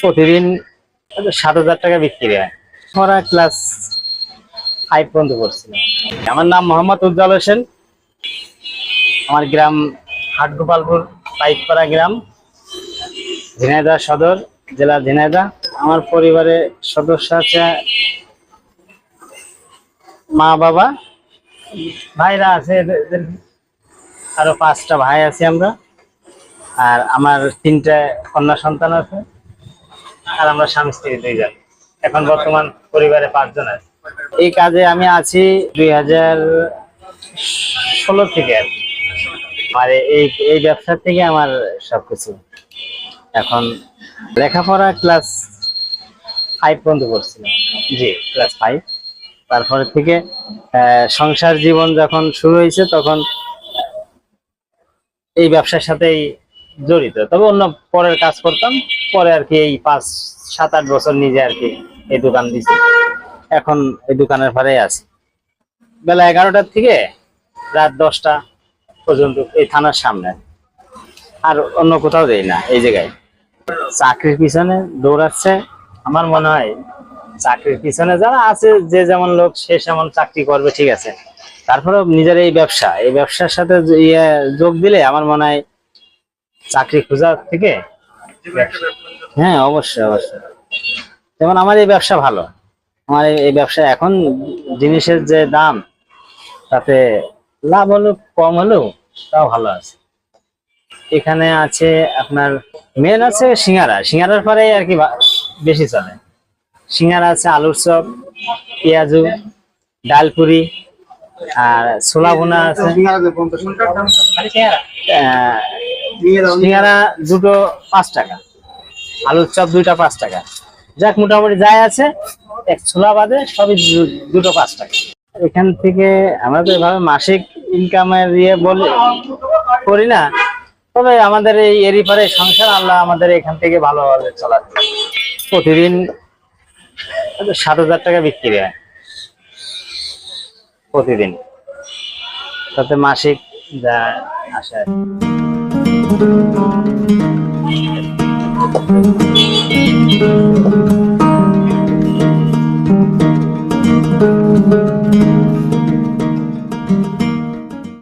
প্রতিদিন সাত হাজার টাকা বিক্রি হয়। আমরা ক্লাস ফাইভ পর্যন্ত পড়ছিলাম। আমার নাম মোহাম্মদ উজ্জ্বল হোসেন। আমার গ্রাম হাটগোপালপুর পাইকপাড়া গ্রাম ঝিনাইদা সদর, জেলা ঝিনাইদা আমার পরিবারে সদস্য আছে মা, বাবা। ভাইরা আছে আরও পাঁচটা ভাই আছি আমরা। আর আমার তিনটা কন্যা সন্তান আছে। আর আমরা স্বামী স্ত্রী দুইজন। এখন বর্তমান পরিবারে পাঁচজন আছে। এই কাজে আমি আছি দুই হাজার ষোলো থেকে আর। আর এই এই ব্যবসা থেকে আমার সবকিছু। এখন লেখাপড়া ক্লাস ফাইভ পর্যন্ত পড়ছিলাম জি ক্লাস ফাইভ তারপরে থেকে সংসার জীবন যখন শুরু হয়েছে তখন এই ব্যবসার সাথেই জড়িত। তবে অন্য পরের কাজ করতাম, পরে আর কি এই পাঁচ, সাত, আট বছর নিজে আর কি এই দোকান দিছি। এখন এই দোকানের পরেই আছি। বেলা এগারোটার থেকে রাত দশটা পর্যন্ত এই থানার সামনে। আর অন্য কোথাও দেই না, এই জায়গায়। চাকরির পিছনে দৌড়াচ্ছে। আমার মনে হয় চাকরির পিছনে যারা আছে, যে যেমন লোক, সে যেমন চাকরি করবে, ঠিক আছে। তারপরেও নিজের এই ব্যবসা, এই ব্যবসার সাথে ইয়ে যোগ দিলে আমার মনে হয় চাকরি খোঁজার থেকে? হ্যাঁ অবশ্যই অবশ্যই। যেমন আমার এই ব্যবসা ভালো। আমার এই- ব্যবসা এখন জিনিসের যে দাম তাতে লাভ হলো কম হলেও তাও ভালো আছে। এখানে আছে আপনার মেন আছে সিঙ্গারা। সিঙ্গারার পরে আর কি বেশি চলে। সিঙ্গারা আছে আলুর চপ পেঁয়াজু ডালপুরি আর ছোলা বোনা আছে। আহ, সিঙ্গারা দুটো পাঁচ টাকা। আলুর চপ দুইটা পাঁচ টাকা। যাক, মোটামুটি যাই আছে, এক ছোলা বাদে সবই দুটো পাঁচ টাকা। এখান থেকে আমরা তো এভাবে মাসিক ইনকামের ইয়ে বলি করি না। তবে আমাদের এই এরই পরে সংসার, আল্লাহ আমাদের এখান থেকে ভালোভাবে চালাচ্ছে প্রতিদিন সাত হাজার টাকা বিক্রি হয়। প্রতিদিন। তাতে মাসিক যা আসে Thank you.